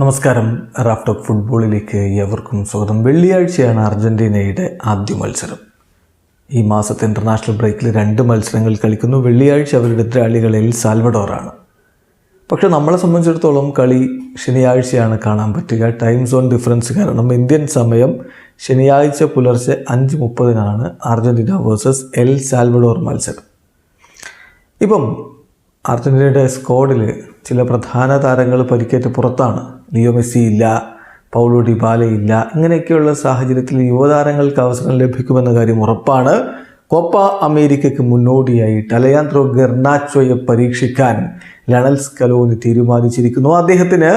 നമസ്കാരം. റാഫ്റ്റോക്ക് ഫുട്ബോളിലേക്ക് ഏവർക്കും സ്വാഗതം. വെള്ളിയാഴ്ചയാണ് അർജന്റീനയുടെ ആദ്യ മത്സരം. ഈ മാസത്തെ ഇന്റർനാഷണൽ ബ്രേക്കിൽ രണ്ട് മത്സരങ്ങൾ കളിക്കുന്നു. വെള്ളിയാഴ്ച അവരുടെ എതിരാളികളിൽ സാൽവഡോറാണ്. പക്ഷേ നമ്മളെ സംബന്ധിച്ചിടത്തോളം കളി ശനിയാഴ്ചയാണ് കാണാൻ പറ്റുക. ടൈം സോൺ ഡിഫറൻസ് കാരണം ഇന്ത്യൻ സമയം ശനിയാഴ്ച പുലർച്ചെ അഞ്ച് മുപ്പതിനാണ് അർജന്റീന വേഴ്സസ് എൽ സാൽവഡോർ മത്സരം. ഇപ്പം അർജന്റീനയുടെ സ്ക്വാഡിൽ ചില പ്രധാന താരങ്ങൾ പരിക്കേറ്റ് പുറത്താണ്. ലിയോ മെസ്സി ഇല്ല പൗളോ ഡിബാല ഇല്ല. ഇങ്ങനെയൊക്കെയുള്ള സാഹചര്യത്തിൽ യുവതാരങ്ങൾക്ക് അവസരം ലഭിക്കുമെന്ന കാര്യം ഉറപ്പാണ്. കോപ്പ അമേരിക്കയ്ക്ക് മുന്നോടിയായിട്ട് അലയാന്ത്രോ ഗെർണാച്ചോയെ പരീക്ഷിക്കാൻ ലണൽ സ്കലോന് തീരുമാനിച്ചിരിക്കുന്നു. അദ്ദേഹത്തിന്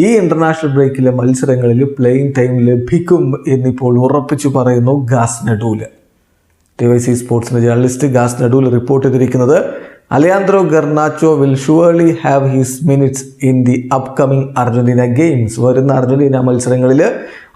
ഈ ഇന്റർനാഷണൽ ബ്രേക്കിലെ മത്സരങ്ങളിൽ പ്ലേയിങ് ടൈം ലഭിക്കും എന്നിപ്പോൾ ഉറപ്പിച്ചു പറയുന്നു ഗാസ് നഡൂൽ. ടി വൈ സി സ്പോർട്സിന്റെ ജേർണലിസ്റ്റ് ഗാസ് നഡൂൽ റിപ്പോർട്ട് ചെയ്തിരിക്കുന്നത് Alejandro Garnacho will surely have his minutes in the upcoming Argentina games വരുന്ന അർജന്റീന മത്സരങ്ങളിൽ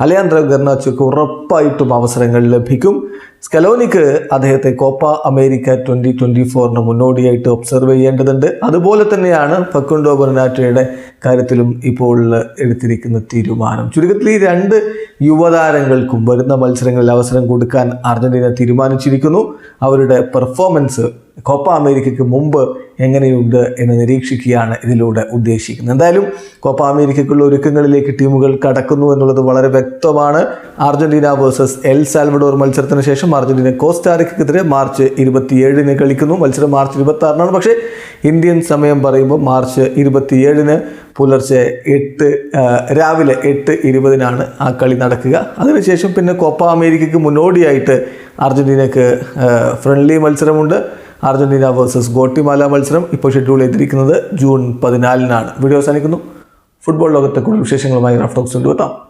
അലയാന്ത്രോ ഗർണാച്ചോക്ക് ഉറപ്പായിട്ടും അവസരങ്ങൾ ലഭിക്കും. സ്കലോനിക്ക് അദ്ദേഹത്തെ കോപ്പ അമേരിക്ക ട്വന്റി ട്വന്റി ഫോറിന് മുന്നോടിയായിട്ട് ഒബ്സർവ് ചെയ്യേണ്ടതുണ്ട്. അതുപോലെ തന്നെയാണ് ഫക്കുണ്ടോ ബെർനാറ്റോയുടെ കാര്യത്തിലും ഇപ്പോൾ എടുത്തിരിക്കുന്ന തീരുമാനം. ചുരുക്കത്തിൽ ഈ രണ്ട് യുവതാരങ്ങൾക്കും വരുന്ന മത്സരങ്ങളിൽ അവസരം കൊടുക്കാൻ അർജന്റീന തീരുമാനിച്ചിരിക്കുന്നു. അവരുടെ പെർഫോമൻസ് കോപ്പ അമേരിക്കയ്ക്ക് മുമ്പ് എങ്ങനെയുണ്ട് എന്ന് നിരീക്ഷിക്കുകയാണ് ഇതിലൂടെ ഉദ്ദേശിക്കുന്നത്. എന്തായാലും കോപ്പ അമേരിക്കയ്ക്കുള്ള ഒരുക്കങ്ങളിലേക്ക് ടീമുകൾ കടക്കുന്നു എന്നുള്ളത് വളരെ വ്യക്തമാണ്. അർജന്റീന വേഴ്സസ് എൽ സാൽവഡോർ മത്സരത്തിന് ശേഷം അർജന്റീന കോസ്റ്റാറിക്കെതിരെ മാർച്ച് ഇരുപത്തിയേഴിന് കളിക്കുന്നു. മത്സരം മാർച്ച് ഇരുപത്തി ആറിനാണ് പക്ഷേ ഇന്ത്യൻ സമയം പറയുമ്പോൾ മാർച്ച് ഇരുപത്തിയേഴിന് പുലർച്ചെ എട്ട് രാവിലെ എട്ട് ഇരുപതിനാണ് ആ കളി നടക്കുക. അതിനുശേഷം പിന്നെ കോപ്പ അമേരിക്കയ്ക്ക് മുന്നോടിയായിട്ട് അർജന്റീനയ്ക്ക് ഫ്രണ്ട്ലി മത്സരമുണ്ട്. അർജന്റീന വേഴ്സസ് ഗോട്ടിമാല മത്സരം ഇപ്പോൾ ഷെഡ്യൂൾ ചെയ്തിരിക്കുന്നത് ജൂൺ പതിനാലിനാണ്. വീഡിയോ അവസാനിക്കുന്നു. ഫുട്ബോൾ ലോകത്തെ കൂടുതൽ വിശേഷങ്ങളുമായി റഫ്റ്റോക്സ് കൊണ്ടുവെത്താം.